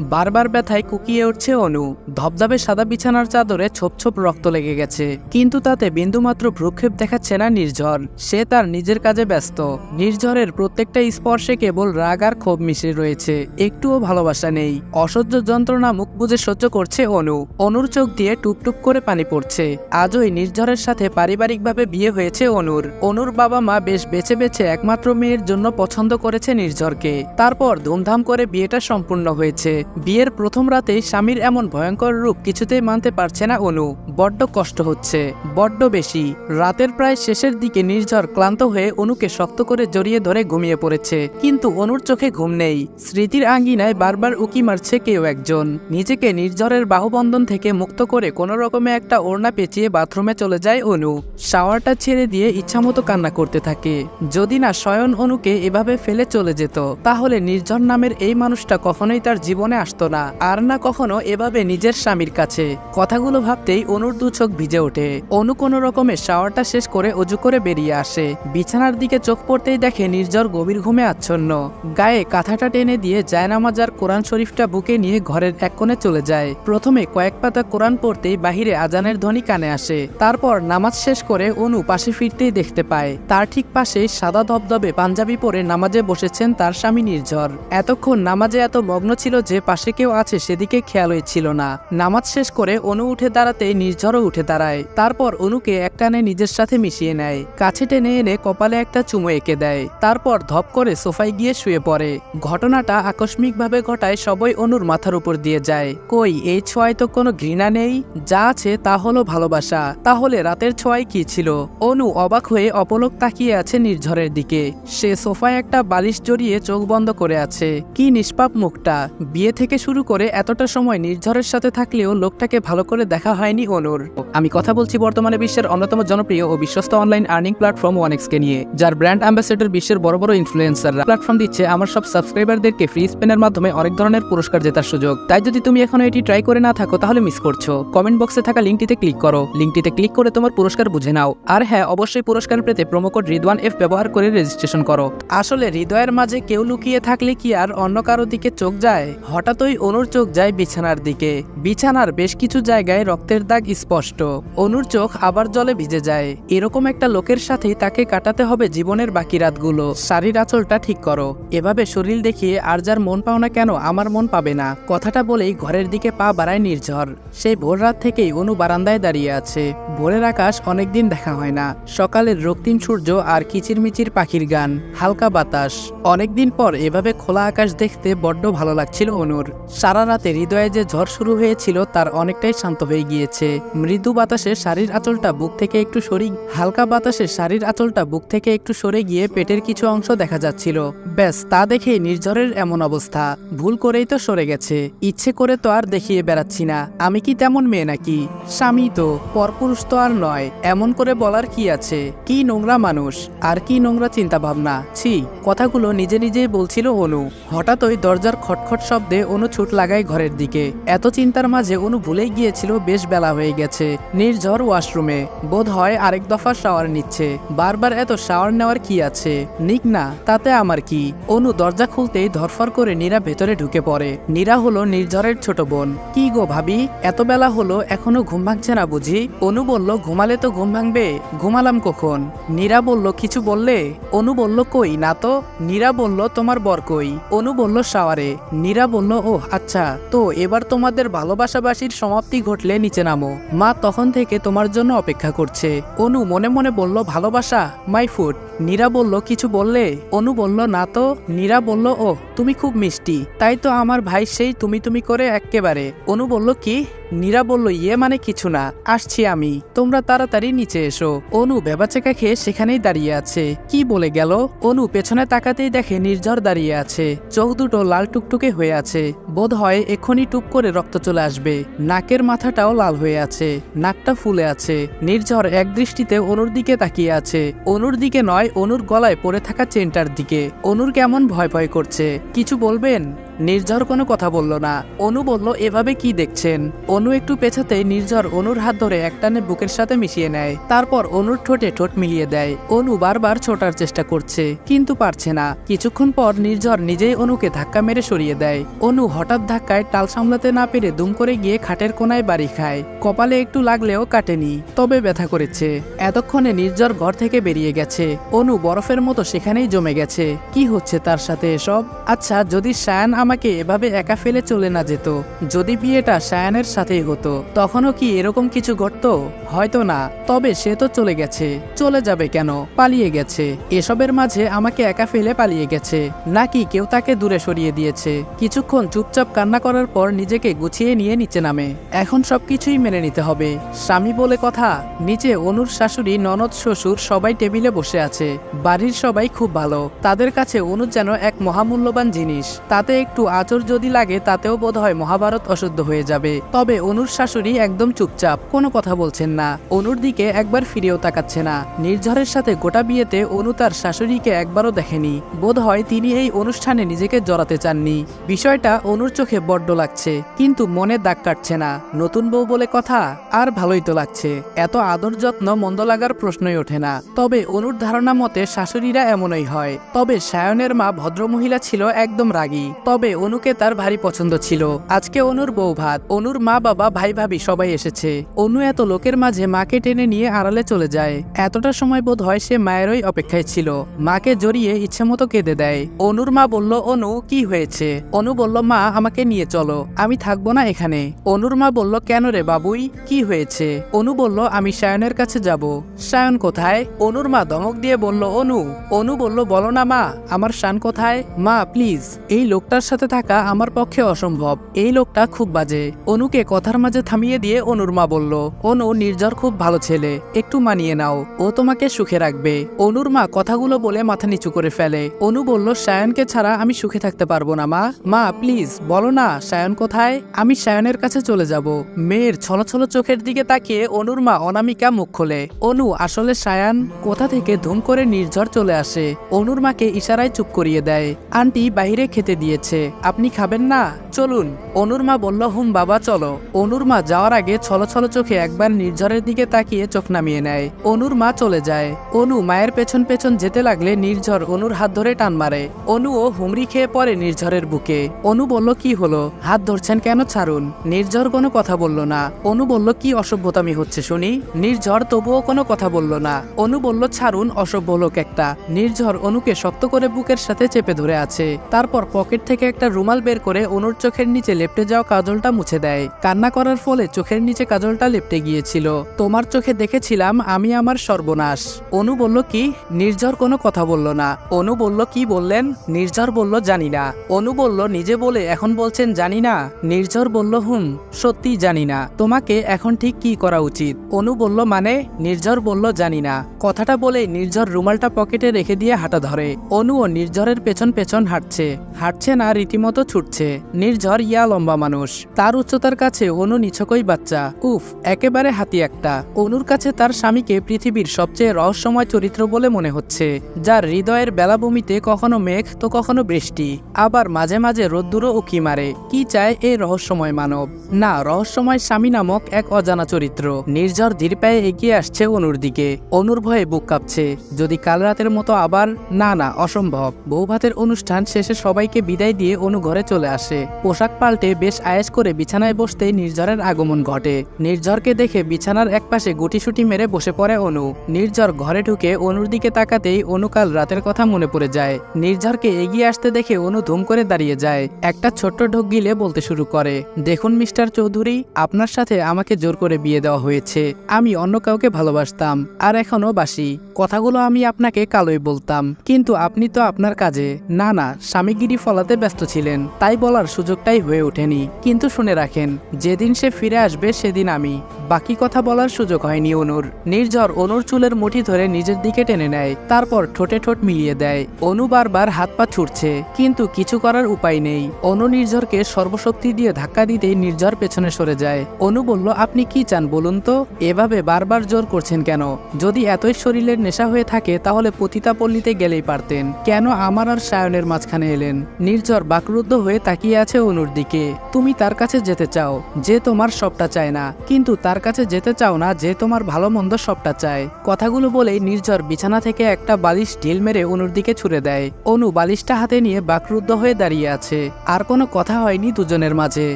বারবার ব্যথায় কুকিয়ে উঠছে অনু। ধবধবে সাদা বিছানার চাদরে ছোপ ছোপ রক্ত লেগে গেছে। কিন্তু তাতে বিন্দুমাত্র ভ্রুক্ষেপ দেখাচ্ছে না নির্ঝর। সে তার নিজের কাজে ব্যস্ত। নির্ঝরের প্রত্যেকটা স্পর্শে কেবল রাগ আর ক্ষোভ মিশে রয়েছে। একটুও ভালোবাসা নেই। অসহ্য যন্ত্রণা মুখ বুঝে সহ্য করছে অনু। অনুর চোখ দিয়ে টুপটুপ করে পানি পড়ছে। আজই নির্ঝরের সাথে পারিবারিকভাবে বিয়ে হয়েছে অনুর। অনুর বাবা মা বেশ বেছে বেছে একমাত্র মেয়ের জন্য পছন্দ করেছে নির্ঝরকে। তারপর ধুমধাম করে বিয়েটা সম্পূর্ণ হয়েছে। বিয়ের প্রথম রাতেই স্বামীর এমন ভয়ঙ্কর রূপ কিছুতেই মানতে পারছে না অনু। বড্ড কষ্ট হচ্ছে, বড্ড বেশি। রাতের প্রায় শেষের দিকে নির্ঝর ক্লান্ত হয়ে অনুকে শক্ত করে জড়িয়ে ধরে ঘুমিয়ে পড়েছে। কিন্তু অনুর চোখে ঘুম নেই। স্মৃতির আঙ্গিনায় বারবার উকি মারছে কেউ একজন। নিজেকে নির্ঝরের বাহুবন্ধন থেকে মুক্ত করে কোনো রকমে একটা ওড়না পেঁচিয়ে বাথরুমে চলে যায় অনু। শাওয়ারটা ছেড়ে দিয়ে ইচ্ছামতো কান্না করতে থাকে। যদি না শয়ন অনুকে এভাবে ফেলে চলে যেত, তাহলে নির্ঝর নামের এই মানুষটা কখনোই তার জীবনে আসতো না, আর না কখনো এভাবে নিজের স্বামীর কাছে। কথাগুলো ভাবতেই অনুর দু চোখ ভিজে ওঠে। অনু কোনো রকমে শাওয়ারটা শেষ করে অজু করে বেরিয়ে আসে। বিছানার দিকে চোখ পড়তেই দেখে নির্ঝর গভীর ঘুমে আচ্ছন্ন। গায়ে কাঁথাটা টেনে দিয়ে জায়নামাজার কোরআন শরীফটা বুকে নিয়ে ঘরের এক কোণে চলে যায়। প্রথমে কয়েক পাতা কোরআন পড়তেই বাহিরে আজানের ধ্বনি কানে আসে। তারপর নামাজ শেষ করে অনু পাশে ফিরতেই দেখতে পায়, তার ঠিক পাশে সাদা ধবধবে পাঞ্জাবি পরে নামাজে বসেছেন তার স্বামী নির্ঝর। এতক্ষণ নামাজে এত মগ্ন ছিল যে পাশে কেউ আছে সেদিকে খেয়ালই ছিল না। নামাজ শেষ করে অনু উঠে দাঁড়াতে নির্ঝরও উঠে দাঁড়ায়। তারপর অনুকে এক একটানে নিজের সাথে মিশিয়ে নেয়। কাছে টেনে এনে কপালে একটা চুমো এঁকে দেয়। তারপর ধপ করে সোফায় গিয়ে শুয়ে পড়ে। ঘটনাটা আকস্মিকভাবে ঘটায় সবই অনুর মাথার উপর দিয়ে যায়। কই, এই ছোঁয়ায় তো কোনো ঘৃণা নেই? যা আছে তা হলো ভালোবাসা। তাহলে রাতের ছোঁয়ায় কি ছিল? অনু অবাক হয়ে অপলক তাকিয়ে আছে নির্ঝরের দিকে। সে সোফায় একটা বালিশ জড়িয়ে চোখ বন্ধ করে আছে। কি নিষ্পাপ মুখটা। বিয়ে থেকে শুরু করে এতটা সময় নির্ঝরের সাথে থাকলেও লোকটাকে ভালো করে দেখা হয়নি অনুর। আমি কথা বলছি বর্তমানে বিশ্বের অন্যতম জনপ্রিয় ও বিশ্বস্ত অনলাইন আর্নিং প্ল্যাটফর্ম ওয়ানেক্সকে নিয়ে, যার ব্র্যান্ড অ্যাম্বাসেডর বিশ্বের বড় বড় ইনফ্লুয়েন্সাররা প্ল্যাটফর্ম দিচ্ছে আমার সব সাবস্ক্রাইবারদেরকে ফ্রি স্পেনের মাধ্যমে অনেক ধরনের পুরস্কার জেতার সুযোগ। তাই যদি তুমি এখনও এটি ট্রাই করে না থাকো, তাহলে মিস করছ। কমেন্ট বক্সে থাকা লিঙ্কটিতে ক্লিক করো। লিঙ্কটিতে ক্লিক করে তোমার পুরস্কার বুঝে নাও। আর হ্যাঁ অবশ্যই পুরস্কার পেতে প্রোমোকোড রিদওয়ান এফ ব্যবহার করে রেজিস্ট্রেশন করো। আসলে হৃদয়ের মাঝে কেউ লুকিয়ে থাকলে কি আর অন্য কারও দিকে চোখ যায়? হঠাৎই অনুর চোখ যায় বিছানার দিকে। বিছানার বেশ কিছু জায়গায় রক্তের দাগ স্পষ্ট। অনুর চোখ আবার জলে ভিজে যায়। এরকম একটা লোকের সাথেই তাকে কাটাতে হবে জীবনের বাকি রাতগুলো। শাড়ির আঁচলটা ঠিক করো। এভাবে শরীর দেখিয়ে আর যার মন পাও না কেন আমার মন পাবে না। কথাটা বলেই ঘরের দিকে পা বাড়ায় নির্ঝর। সেই ভোর রাত থেকেই অনু বারান্দায় দাঁড়িয়ে আছে। ভোরের আকাশ অনেকদিন দেখা হয় না। সকালের রক্তিম সূর্য আর কিচিরমিচির পাখির গান। হালকা বাতাস। অনেকদিন পর এভাবে খোলা আকাশ দেখতে বড্ড ভালো লাগছিল অনুর সারা রাতে হৃদয়ে যে ঝড় শুরু হয়েছিল তার অনেকটাই শান্ত হয়ে গিয়েছে মৃদু বাতাসে শাড়ির আঁচলটা বুক থেকে একটু সরি হালকা বাতাসে শাড়ির আঁচলটা বুক থেকে একটু সরে গিয়ে পেটের কিছু অংশ দেখা যাচ্ছিল ব্যাস তা দেখে নির্ঝরের এমন অবস্থা ভুল করেই তো সরে গেছে ইচ্ছে করে তো আর দেখিয়ে বেড়াচ্ছি না আমি কি তেমন মেয়ে নাকি স্বামী তো পরপুরুষ তো আর নয় এমন করে বলার কি আছে কি নোংরা মানুষ আর কি নোংরা চিন্তা ভাবনা ছি কথাগুলো নিজে নিজেই বলছিল অনু হঠাৎই দরজার খটখট শব্দে অনু ছুট লাগায় ঘরের দিকে। এত চিন্তার মাঝে অনু ভুলেই গিয়েছিল, বেশ বেলা হয়ে গেছে। নির্ঝর ওয়াশরুমে। বোধ হয় আরেক দফা শাওয়ার নিচ্ছে। বারবার এত শাওয়ার নেওয়ার কি আছে? নিক না, তাতে আমার কি? অনু দরজা খুলতেই ধরফর করে নীরা ভেতরে ঢুকে পড়ে। নীরা হলো নির্ঝরের ছোট বোন। কি গো ভাবি, এত বেলা হলো, এখনও ঘুম ভাঙছে না বুঝি? অনু বলল, ঘুমালে তো ঘুম ভাঙবে, ঘুমালাম কখন? নীরা বলল, কিছু বললে? অনু বলল, কই না তো? নীরা বলল, তোমার বর কই? অনু বলল, শাওয়ারে। নীরা বলল ও আচ্ছা তো এবার তোমাদের ভালোবাসাবাসির সমাপ্তি ঘটলে নিচে নামো। মা তখন থেকে তোমার জন্য অপেক্ষা করছে। অনু মনে মনে বলল, ভালোবাসা, মাই ফুড। নীরা বলল, কিছু বললে? অনু বলল, না তো। নীরা বলল ও তুমি খুব মিষ্টি। তাই তো আমার ভাই সেই তুমি তুমি করে একেবারে অনু বলল, কি? নীরা বলল ইয়ে মানে কিছু না, আসছি আমি। তোমরা তাড়াতাড়ি নিচে এসো। অনু বেবাচেকা খেয়ে সেখানেই দাঁড়িয়ে আছে। কি বলে গেল? অনু পেছনে তাকাতেই দেখে নির্ঝর দাঁড়িয়ে আছে। চোখ দুটো লাল টুকটুকে হয়ে আছে। বোধ হয় এক্ষুনি টুপ করে রক্ত চলে আসবে। নাকের মাথাটাও লাল হয়ে আছে। নাকটা ফুলে আছে। নির্ঝর এক দৃষ্টিতে অনুর দিকে তাকিয়ে আছে। অনুর দিকে নয়, অনুর গলায় পড়ে থাকা চেনটার দিকে। অনুর কেমন ভয় ভয় করছে। কিছু বলবেন? নির্ঝর কোনো কথা বলল না। অনু বলল, এভাবে কি দেখছেন? অনু একটু পেছাতেই নির্ঝর অনুর হাত ধরে একটানে বুকের সাথে মিশিয়ে নেয়। তারপর অনুর ঠোঁটে ঠোঁট মিলিয়ে দেয়। অনু বারবার ছোটার চেষ্টা করছে, কিন্তু পারছে না। কিছুক্ষণ পর নির্ঝর নিজেই অনুকে ধাক্কা মেরে সরিয়ে দেয়। অনু হঠাৎ ধাক্কায় টাল সামলাতে না পেরে দুম করে গিয়ে খাটের কোনায় বাড়ি খায়। কপালে একটু লাগলেও কাটেনি, তবে ব্যথা করেছে। এতক্ষণে নির্ঝর ঘর থেকে বেরিয়ে গেছে। অনু বরফের মতো সেখানেই জমে গেছে। কি হচ্ছে তার সাথে এসব? আচ্ছা যদি শায়ান আমাকে এভাবে একা ফেলে চলে না যেত। যদি বিয়েটা সায়ানের সাথেই হতো তখনও কি এরকম কিছু ঘটতো? হয়তো না। তবে সে তো চলে গেছে। চলে যাবে কেন? পালিয়ে গেছে। এসবের মাঝে আমাকে একা ফেলে পালিয়ে গেছে। নাকি কেউ তাকে দূরে সরিয়ে দিয়েছে। কিছুক্ষণ চুপচাপ কান্না করার পর নিজেকে গুছিয়ে নিয়ে নিচে নামে। এখন সবকিছুই মেনে নিতে হবে। স্বামী বলে কথা, নিচে অনুর শাশুড়ি, ননদ, শ্বশুর সবাই টেবিলে বসে আছে। বাড়ির সবাই খুব ভালো। তাদের কাছে অনু যেন এক মহামূল্যবান জিনিস। তাতে একটু আচর যদি লাগে, তাতেও বোধ হয় মহাভারত অশুদ্ধ হয়ে যাবে। তবে অনুর শাশুড়ি একদম চুপচাপ, কোনো কথা বলছেন না। অনুর দিকে একবার ফিরেও তাকাচ্ছে না। নির্ঝরের সাথে গোটা বিয়েতে অনু তার শাশুড়িকে একবারও দেখেনি। বোধ হয় তিনি এই অনুষ্ঠানে নিজেকে জড়াতে চাননি। বিষয়টা অনুর চোখে বড্ড লাগছে, কিন্তু মনে দাগ কাটছে না। নতুন বউ বলে কথা, আর ভালোই তো লাগছে। এত আদর যত্ন মন্দ লাগার প্রশ্নই ওঠে না। তবে অনুর ধারণা মতে শাশুড়িরা এমনই হয়। তবে সায়নের মা ভদ্রমহিলা ছিল একদম রাগী। তবে অনুকে তার ভারী পছন্দ ছিল। আজকে অনুর বউ ভাত। অনুর মা, বাবা, ভাই, ভাবি সবাই এসেছে। অনু এত লোকের মাঝে মাকে টেনে নিয়ে আড়ালে চলে যায়। এতটা সময় বোধ হয় সে মায়েরই অপেক্ষায় ছিল। মাকে জড়িয়ে ইচ্ছে মতো কেঁদে দেয়। অনুর মা বলল, অনু, কি হয়েছে? অনু বলল, মা, আমাকে নিয়ে চলো। আমি থাকব না এখানে। অনুর মা বলল, কেন রে বাবুই? কি হয়েছে? অনু বলল, আমি সায়নের কাছে যাব। সায়ন কোথায়? অনুর মা ধমক দিয়ে বলল, অনু। অনু বলল, বলো না মা, আমার শান কোথায়? মা, প্লিজ। এই লোকটার সাথে থাকা আমার পক্ষে অসম্ভব। এই লোকটা খুব বাজে। অনুকে কথার মাঝে থামিয়ে দিয়ে অনুর মা বলল, অনু, নির্ঝর খুব ভালো ছেলে। একটু মানিয়ে নাও। ও তোমাকে সুখে রাখবে। অনুর মা কথাগুলো বলে মাথা নিচু করে ফেলে। অনু বলল, সায়নকে ছাড়া আমি সুখে থাকতে পারব না, মা। মা, প্লিজ, বলো না, সায়ন কোথায়? আমি সায়নের কাছে চলে যাব। মেয়ের ছলছল চোখের দিকে তাকিয়ে অনুর মা অনামিকা মুখ খোলে। অনু, আসলে সায়ান? কোথা থেকে ধুম করে নির্ঝর চলে আসে। অনুর মাকে ইশারায় চুপ করিয়ে দেয়। আন্টি বাইরে খেতে দিয়েছে। আপনি খাবেন না? চলুন। অনুর মা বলল, হুম বাবা, চলো। অনুর মা যাওয়ার আগে ছলছল চোখে একবার নির্ঝরের দিকে তাকিয়ে চোখ নামিয়ে নেয়। অনুর মা চলে যায়। অনু মায়ের পেছন পেছন যেতে লাগলে নির্ঝর অনুর হাত ধরে টান মারে। অনুও হুমড়ি খেয়ে পড়ে নির্ঝরের বুকে। অনু বলল, কি হলো? হাত ধরছেন কেন? ছাড়ুন। নির্ঝর কোনো কথা বলল না। অনু বলল, কি অসভ্যতামি হচ্ছে শুনি? নির্ঝর তবুও কোনো কথা বলল না। অনু বলল, ছাড়ুন, অসভ্য লোক একটা। নির্ঝর অনুকে শক্ত করে বুকের সাথে চেপে ধরে আছে। তারপর পকেট থেকে একটা রুমাল বের করে অনুর চোখের নিচে লেপটে যাওয়া কাজলটা মুছে দেয়। কান্না করার ফলে চোখের নিচে কাজলটা লেপটে গিয়েছিল। তোমার চোখে দেখেছিলাম আমি আমার সর্বনাশ। অনু বলল, কি? নির্ঝর কোনো কথা বলল না। অনু বলল, কি বললেন? নির্ঝর বলল, জানি না। অনু বলল, নিজে বলে এখন বলছেন, জানি না। নির্ঝর বলল, হুম সত্যি জানি না। তোমাকে এখন ঠিক কি করা উচিত? অনু বলল মানে? নির্ঝর বলল, জানি না। কথাটা বলে নির্ঝর রুমালটা পকেটে রেখে দিয়ে হাঁটা ধরে। অনু ও নির্ঝরের পেছন পেছন হাঁটছে। হাঁটছে না রীতিমতো ছুটছে। নির্ঝর ইয়া লম্বা মানুষ। তার উচ্চতার কাছে অনু নিছকই বাচ্চা। উফ, একেবারে হাতি একটা। অনুর কাছে তার স্বামীকে পৃথিবীর সবচেয়ে রহস্যময় চরিত্র বলে মনে হচ্ছে, যার হৃদয়ের বেলাভূমিতে কখনো মেঘ তো কখনো বৃষ্টি। আবার মাঝে মাঝে রোদ্দুরও উকি মারে। কি চায় এই রহস্যময় মানব? না, রহস্যময় স্বামী নামক এক অজানা চরিত্র। নির্ঝর ধীর পায়ে এগিয়ে আসছে অনুর দিকে। অনুর ভয়ে বুক কাঁপছে। যদি কাল রাতের মতো আবার, না না, অসম্ভব। বৌভাতের অনুষ্ঠান শেষে সবাইকে বিদায় দিয়ে অনু ঘরে চলে আসে। পোশাক পাল্টে বেশ আয়েস করে বিছানায় বসতেই নির্ঝরের আগমন ঘটে। নির্ঝরকে দেখে বিছানার একপাশে গুটিসুটি মেরে বসে পড়ে অনু। নির্ঝর ঘরে ঢুকে অনুর দিকে তাকাতেই অনু কাল রাতের কথা মনে পড়ে যায়। নির্ঝরকে এগিয়ে আসতে দেখে অনু ধুম করে দাঁড়িয়ে যায়। একটা ছোট্ট ঢোক গিলে বলতে শুরু করে, দেখুন মিস্টার চৌধুরী, আপনার সাথে আমাকে জোর করে বিয়ে দেওয়া হয়েছে। আমি অন্য কাউকে ভালোবাসতাম, আর এখনও বাসি। কথাগুলো আমি আপনাকে কালোই বলতাম, কিন্তু আপনি তো আপনার কাজে। না না, স্বামীগিরি ফলাতে ব্যস্ত ছিলেন, তাই বলার সুযোগটাই হয়ে ওঠেনি। কিন্তু শুনে রাখেন, যেদিন সে ফিরে আসবে সেদিন আমি। বাকি কথা বলার সুযোগ হয়নি অনুর। নির্ঝর অনুর চুলের মুঠি ধরে নিজের দিকে টেনে নেয়, তারপর ঠোঁটে ঠোঁট মিলিয়ে দেয়। অনু বারবার হাত পা ছুটছে, কিন্তু কিছু করার উপায় নেই। অনু নির্ঝরকে সর্বশক্তি দিয়ে ধাক্কা দিতেই নির্ঝর পেছনে সরে যায়। অনু বলল, আপনি কি চান বলুন তো? এভাবে বারবার জোর করছেন কেন? যদি এতই শরীরের নেশা হয়ে থাকে, তাহলে পতিতাপল্লীতে গেলেই পারতেন। কেন আমার আর সায়নের মাঝখানে এলেন? নির্ঝর বাকরুদ্ধ হয়ে তাকিয়ে আছে অনুর দিকে। তুমি তার কাছে যেতে চাও, যে তোমার সবটা চায় না। কিন্তু তার কাছে যেতে চাও না, যে তোমার ভালো মন্দ সবটা চায়। কথাগুলো বলেই নির্ঝর বিছানা থেকে একটা বালিশ ঢিল মেরে অনুর দিকে ছুড়ে দেয়। অনু বালিশটা হাতে নিয়ে বাকরুদ্ধ হয়ে দাঁড়িয়ে আছে। আর কোনো কথা হয়নি দুজনের মাঝে।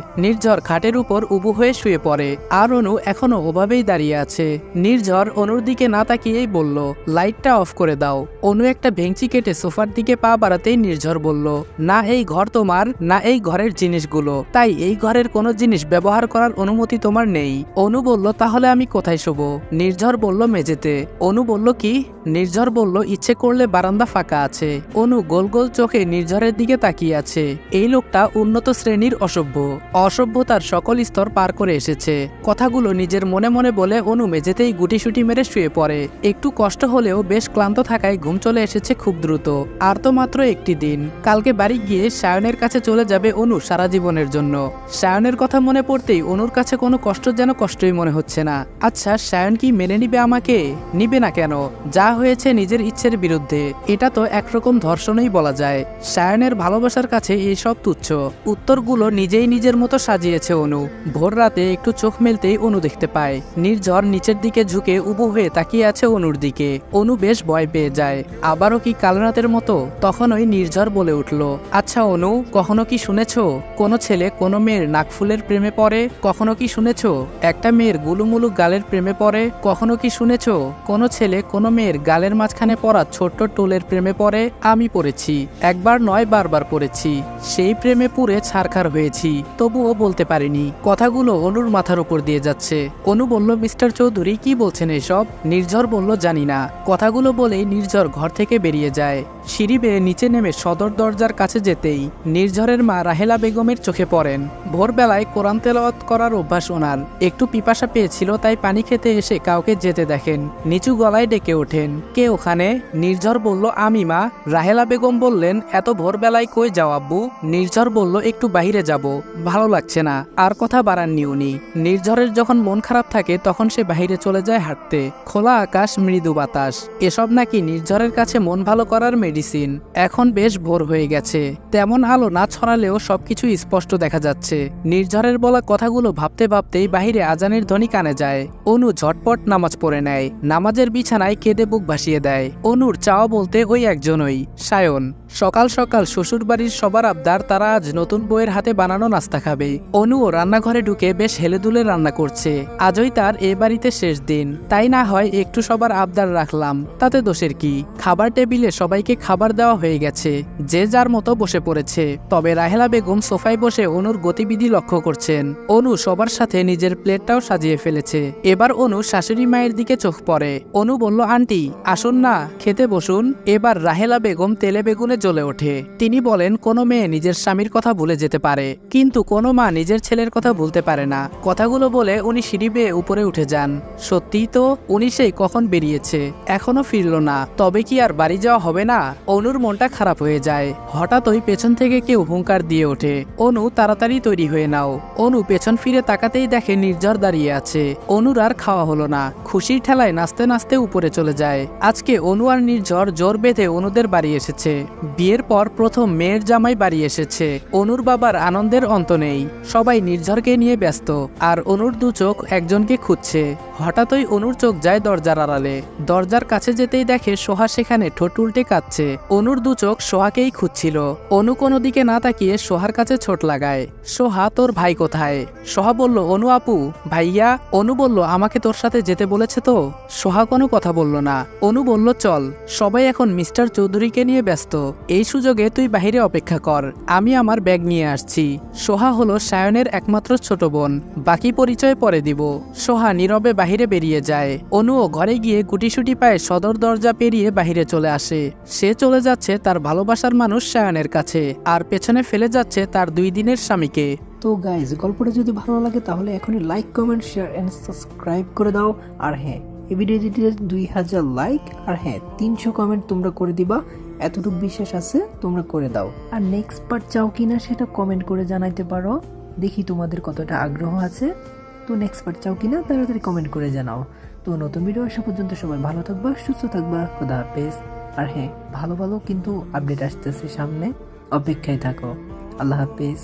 নির্ঝর খাটের উপর উবু হয়ে শুয়ে পড়ে। আর অনু এখনও ওভাবেই দাঁড়িয়ে আছে। নির্ঝর অনুর দিকে না তাকিয়েই বলল, লাইটটা অফ করে দাও। অনু একটা ভেঙচি কেটে সোফার দিকে পা বাড়াতেই নির্ঝর বলল, না, এই ঘর তোমার, না এই ঘরের জিনিসগুলো। তাই এই ঘরের কোনো জিনিস ব্যবহার করার অনুমতি তোমার নেই। অনু বলল, তাহলে আমি কোথায় শোবো? নির্ঝর বলল, মেঝেতে। অনু বলল, কি? নির্ঝর বলল, ইচ্ছে করলে বারান্দা ফাঁকা আছে। অনু গোল গোল চোখে নির্ঝরের দিকে তাকিয়ে আছে। এই লোকটা উন্নত শ্রেণির অসভ্য। অসভ্যতার সকল স্তর পার করে এসেছে। কথাগুলো নিজের মনে মনে বলে অনু মেঝেতেই গুটিসুটি মেরে শুয়ে পড়ে। একটু কষ্ট হলেও বেশ ক্লান্ত থাকায় ঘুম চলে এসেছে খুব দ্রুত। আর তো মাত্র একটি দিন। কালকে বাড়ি গিয়ে সায়নের কাছে চলে যাবে অনু সারা জীবনের জন্য। সায়নের কথা মনে পড়তেই অনুর কাছে কোনো কষ্ট যেন কষ্টই মনে হচ্ছে না। আচ্ছা সায়ন কি মেনে নিবে আমাকে? নিবে না কেন? যা হয়েছে নিজের ইচ্ছের বিরুদ্ধে। এটা তো একরকম ধর্ষণই বলা যায়। সায়নের ভালোবাসার কাছে এইসব তুচ্ছ। উত্তরগুলো নিজেই নিজের মতো সাজিয়েছে অনু। ভোর রাতে একটু চোখ মেলতেই অনু দেখতে পায়। নির্ঝর নিচের দিকে ঝুঁকে উবু হয়ে তাকিয়ে আছে অনুর দিকে। অনু বেশ ভয় পেয়ে যায়। আবারও কি কাল রাতের মতো? তখনই নির্ঝর বলে উঠল আচ্ছা অনু, কখনো কি শুনেছ? কোনো ছেলে, কোনো মেয়ের নাকফুলের প্রেমে পড়ে, কখনো কি শুনেছ? একটা মেয়ের গুলুমুলু গালের প্রেমে পড়ে, কখনো কি শুনেছ? কোনো ছেলে, কোনো মেয়ের গালের মাঝখানে পড়া ছোট্ট টোলের প্রেমে পড়ে, আমি পড়েছি, একবার নয়, বারবার পড়েছি, সেই প্রেমে পুরে ছারখার হয়েছি, তবুও বলতে পারিনি। কথাগুলো অনুর মাথার উপর দিয়ে যাচ্ছে। অনু বলল, মিস্টার চৌধুরী, কি বলছেন এসব? নির্ঝর বলল, জানি না। কথাগুলো বলেই নির্ঝর ঘর থেকে বেরিয়ে যায়। সিঁড়ি বেয়ে নিচে নেমে সদর দরজার কাছে যেতেই নির্ঝরের মা রাহেলা বেগমের চোখে পড়েন। ভোরবেলায় কোরআন তেলাওয়াত করার অভ্যাস ওনার। একটু পিপাসা পেয়েছিল, তাই পানি খেতে এসে কাউকে যেতে দেখেন। নিচু গলায় ডেকে ওঠেন, কে ওখানে? নির্ঝর বলল, আমি, মা। রাহেলা বেগম বললেন, এত ভোরবেলায় কই যাও, আব্বু? নির্ঝর বলল, একটু বাইরে যাব, ভালো লাগছে না, আর কথা বাড়াননি উনি। নির্ঝরের যখন মন খারাপ থাকে, তখন সে বাইরে চলে যায় হাঁটতে। খোলা আকাশ, মৃদু বাতাস। এসব নাকি নির্ঝরের কাছে মন ভালো করার মেডিসিন। এখন বেশ ভোর হয়ে গেছে। তেমন আলো না ছড়ালেও সবকিছু স্পষ্ট দেখা যাচ্ছে। নির্ঝরের বলা কথাগুলো ভাবতে ভাবতেই বাহিরে আজানের ধ্বনি কানে যায়। অনু ঝটপট নামাজ পড়ে নেয়। নামাজের বিছানায় কেঁদে বুক ভাসিয়ে দেয়। অনুর চাওয়া বলতে ওই একজনই, সায়ন। সকাল সকাল শ্বশুর বাড়ির সবার আবদার, তারা আজ নতুন বইয়ের হাতে বানানো নাস্তা খাবে। অনুও রান্নাঘরে ঢুকে বেশ হেলেদুলে রান্না করছে। আজই তার এ বাড়িতে শেষ দিন। তাই না হয় একটু সবার আবদার রাখলাম। তাতে দোষের কি? খাবার টেবিলে সবাইকে খাবার দেওয়া হয়ে গেছে। যে যার মতো বসে পড়েছে। তবে রাহেলা বেগম সোফায় বসে অনুর গতিবিধি লক্ষ্য করছেন। অনু সবার সাথে নিজের প্লেটটাও সাজিয়ে ফেলেছে। এবার অনু শাশুড়ি মায়ের দিকে চোখ পড়ে। অনু বলল, আন্টি, আসুন না, খেতে বসুন। এবার রাহেলা বেগম তেলে বেগুনে জ্বলে ওঠে। তিনি বলেন, কোনো মেয়ে নিজের স্বামীর কথা ভুলে যেতে পারে, কিন্তু কোনো মা নিজের ছেলের কথা ভুলতে পারে না। কথাগুলো বলে উনি সিঁড়ি বেয়ে উপরে উঠে যান। সত্যিই তো উনি সেই কখন বেরিয়েছে, এখনও ফিরল না। তবে কি আর বাড়ি যাওয়া হবে না? অনুর মনটা খারাপ হয়ে যায়। হঠাৎই পেছন থেকে কেউ হুঙ্কার দিয়ে ওঠে, অনু, তাড়াতাড়ি তৈরি হয়ে নাও। অনু পেছন ফিরে তাকাতেই দেখে নির্ঝর দাঁড়িয়ে আছে। অনুর আর খাওয়া হলো না, খুশির ঠেলায় নাচতে নাচতে উপরে চলে যায়। আজকে অনু আর নির্ঝর জোর বেঁধে অনুদের বাড়ি এসেছে। বিয়ের পর প্রথম মেয়ের জামাই বাড়ি এসেছে। অনুর বাবার আনন্দের অন্ত নেই। সবাই নির্ঝরকে নিয়ে ব্যস্ত। আর অনুর দু চোখ একজনকে খুঁজছে। হঠাৎই অনুর চোখ যায় দরজার আড়ালে। দরজার কাছে যেতেই দেখে সোহা সেখানে ঠোঁট উল্টে কাঁদছে। অনুর দু চোখ সোহাকেই খুঁজছিল। অনু কোনো দিকে না তাকিয়ে সোহার কাছে ছোট লাগায়। সোহা, তোর ভাই কোথায়? সোহা বলল, অনু আপু, ভাইয়া। অনু বলল, আমাকে তোর সাথে যেতে বলেছে তো? সোহা কোনো কথা বলল না। অনু বলল, চল। সবাই এখন মিস্টার চৌধুরীকে নিয়ে ব্যস্ত। এই সুযোগে তুই বাহিরে অপেক্ষা কর, আমি আমার ব্যাগ নিয়ে আসছি। সোহা হলো সায়নের একমাত্র ছোট বোন, বাকি পরিচয় পরে দিব। সোহা নীরবে বাহিরে বেরিয়ে যায়। অনুও ঘরে গিয়ে গুটিসুটি পায়ে সদর দরজা পেরিয়ে বাহিরে চলে আসে। সে চলে যাচ্ছে তার ভালোবাসার মানুষ সায়নের কাছে, আর পেছনে ফেলে যাচ্ছে তার দুই দিনের স্বামীকে। তো গাইজ গল্পটা যদি ভালো লাগে তাহলে এখনই like comment share and subscribe করে দাও। আর হ্যাঁ এই ভিডিওটিতে দুই হাজার লাইক আর হ্যাঁ তিনশো কমেন্ট তোমরা করে দিবা। এতটুকু বিশ্বাস আছে, তোমরা করে দাও। আর নেক্সট পার্ট চাও কিনা সেটা কমেন্ট করে জানাইতে পারো। দেখি তোমাদের কতটা আগ্রহ আছে। তো নেক্সট পার্ট চাও কিনা, তাড়াতাড়ি কমেন্ট করে জানাও। তো নতুন ভিডিও আসা পর্যন্ত সবাই ভালো থাকবা, সুস্থ থাকবা, খোদা হাফেজ। আর হ্যাঁ ভালো ভালো কিন্তু আপডেট আসতেছে সামনে। অপেক্ষায় থাকো। আল্লাহ হাফিজ।